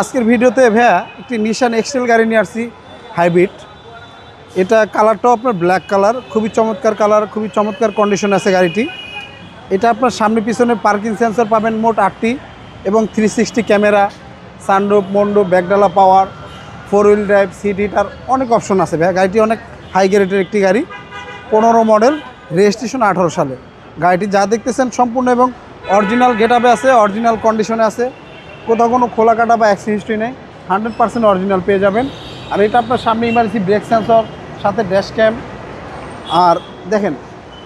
আজকের ভিডিওতে ভাইয়া একটি নিশান এক্সেল গাড়ি নিয়ে আসছি হাইব্রিড এটা কালারটাও আপনার ব্ল্যাক কালার খুবই চমৎকার কালার খুবই চমৎকার কন্ডিশন আছে গাড়িটি। এটা আপনার সামনে পিছনে পার্কিং সেন্সর পাবেন মোট আটটি এবং থ্রি সিক্সটি ক্যামেরা সানরুপ মন্ডো ব্যাকডালা power four wheel drive seat heater অনেক অপশন আছে ভাইয়া। গাড়িটি অনেক হাই গ্রেডের একটি গাড়ি, পনেরো মডেল রেজিস্ট্রেশন আঠারো সালে। গাড়িটি যা দেখতেছেন সম্পূর্ণ এবং অরিজিনাল গেটআপে আছে অরিজিনাল কন্ডিশনে আছে। কোথাও কোনো খোলা কাটা বা অ্যাক্সিড হিস্ট্রি নেই। হান্ড্রেড পার্সেন্ট অরিজিনাল পেয়ে যাবেন। আর এটা আপনার সামনে ইমার্জেন্সি ব্রেক সেন্সর সাথে ড্যাশ ক্যাম আর দেখেন,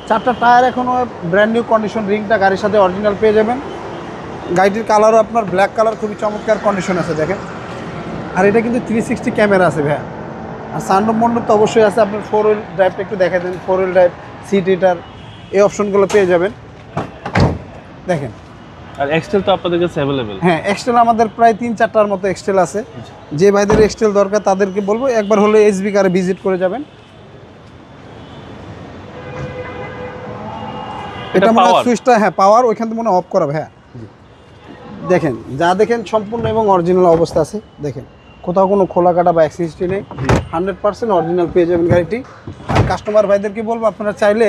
চারটা টায়ার এখনও ব্র্যান্ড নিউ কন্ডিশন রিংটা গাড়ির সাথে অরিজিনাল পেয়ে যাবেন। গাড়িটির কালারও আপনার ব্ল্যাক কালার খুবই চমৎকার কন্ডিশন আছে, দেখেন। আর এটা কিন্তু থ্রি সিক্সটি ক্যামেরা আছে ভাইয়া। আর সানরুফ মন্ডপ তো অবশ্যই আছে, আপনার ফোর হুইল ড্রাইভটা একটু দেখা দেন four wheel drive seat heater এই অপশনগুলো পেয়ে যাবেন। দেখেন আর এক্সটেল তো আপনাদের কাছে অ্যাভেলেবেল হ্যাঁ এক্সটেল আমাদের প্রায় তিন চারটার মতো এক্সটেল আছে। যে ভাইদের এক্সটেল দরকার তাদেরকে বলব একবার হলে এসবি কারে ভিজিট করে যাবেন। এটা মনে হয় সুইচটা হ্যাঁ পাওয়ার ওইখান থেকে মনে অফ করা হ্যাঁ। দেখেন যা দেখেন সম্পূর্ণ এবং অরিজিনাল অবস্থা আছে দেখেন। কোথাও কোনো খোলা কাটা বা অ্যাক্সিস্টি নেই। হান্ড্রেড পার্সেন্ট অরিজিনাল পেয়ে যাবেন গাড়িটি। আর কাস্টমার ভাইদেরকে বলব আপনারা চাইলে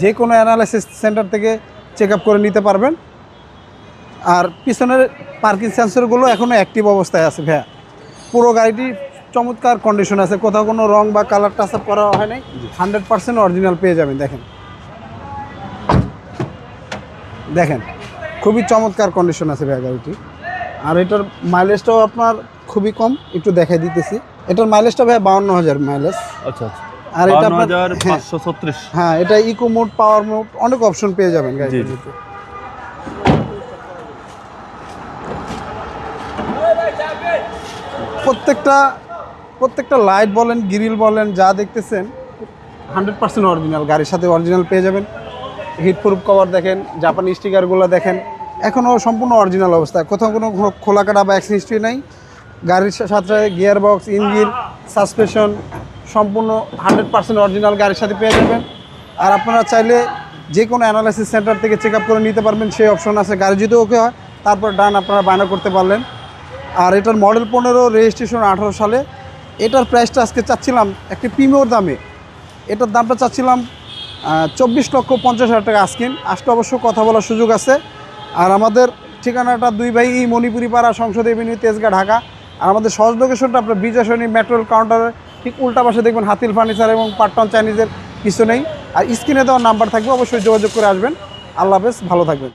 যে কোনো অ্যানালাইসিস সেন্টার থেকে চেক আপ করে নিতে পারবেন। আর পিছনের পার্কিং সেন্সরগুলো এখনও অ্যাক্টিভ অবস্থায় আছে ভাইয়া। পুরো গাড়িটি চমৎকার কন্ডিশন আছে কোথাও কোনো রং বা কালার টাচ আপ করা হয় নাই। হান্ড্রেড পার্সেন্ট অরিজিনাল পেয়ে যাবেন দেখেন। দেখেন খুবই চমৎকার কন্ডিশন আছে ভাইয়া গাড়িটি। আর এটার মাইলেজটাও আপনার খুবই কম একটু দেখাই দিতেছি। এটার মাইলেজটা ভাইয়া বাউন্ন হাজার মাইলেজ আচ্ছা আচ্ছা। আর এটা আপনার হ্যাঁ, হ্যাঁ এটা ইকো মোড পাওয়ার মোড অনেক অপশন পেয়ে যাবেন গাড়িটিতে। প্রত্যেকটা প্রত্যেকটা লাইট বলেন গ্রিল বলেন, যা দেখতেছেন হান্ড্রেড পার্সেন্ট অরিজিনাল গাড়ির সাথে অরিজিনাল পেয়ে যাবেন। হিট প্রুফ কভার দেখেন জাপানি স্টিকারগুলো দেখেন। এখনও সম্পূর্ণ অরিজিনাল অবস্থা। কোথাও কোনো খোলা কাটা বা অ্যাক্সিড হিস্ট্রি নেই। গাড়ির সাথে গিয়ার বক্স ইঞ্জিন সাসপেশন সম্পূর্ণ হান্ড্রেড পার্সেন্ট অরিজিনাল গাড়ির সাথে পেয়ে যাবেন। আর আপনারা চাইলে যে কোনো অ্যানালাইসিস সেন্টার থেকে চেক আপ করে নিতে পারবেন। সেই অপশন আছে। গাড়ি যদি ওকে হয়, তারপর ডান আপনারা বায়না করতে পারলেন। আর এটার মডেল পনেরো রেজিস্ট্রেশন আঠারো সালে। এটার প্রাইসটা আজকে চাচ্ছিলাম একটি প্রিমিয়র দামে। এটার দামটা চাচ্ছিলাম চব্বিশ লক্ষ পঞ্চাশ হাজার টাকা আজকিন আসলে অবশ্য কথা বলার সুযোগ আছে। আর আমাদের ঠিকানাটা দুই ভাই মণিপুরি পাড়া সংসদ এভিনিউ তেজগা, ঢাকা। আর আমাদের সহজ লোকেশনটা আপনার বিজয়সনী মেট্রোল কাউন্টারের ঠিক উল্টা পাশে দেখবেন হাতিল ফার্নিচার এবং পাট্টন চাইনিজের কিছু নেই। আর স্ক্রিনে দেওয়ার নাম্বার থাকবে, অবশ্যই যোগাযোগ করে আসবেন। আল্লাহ হাফেজ, ভালো থাকবেন।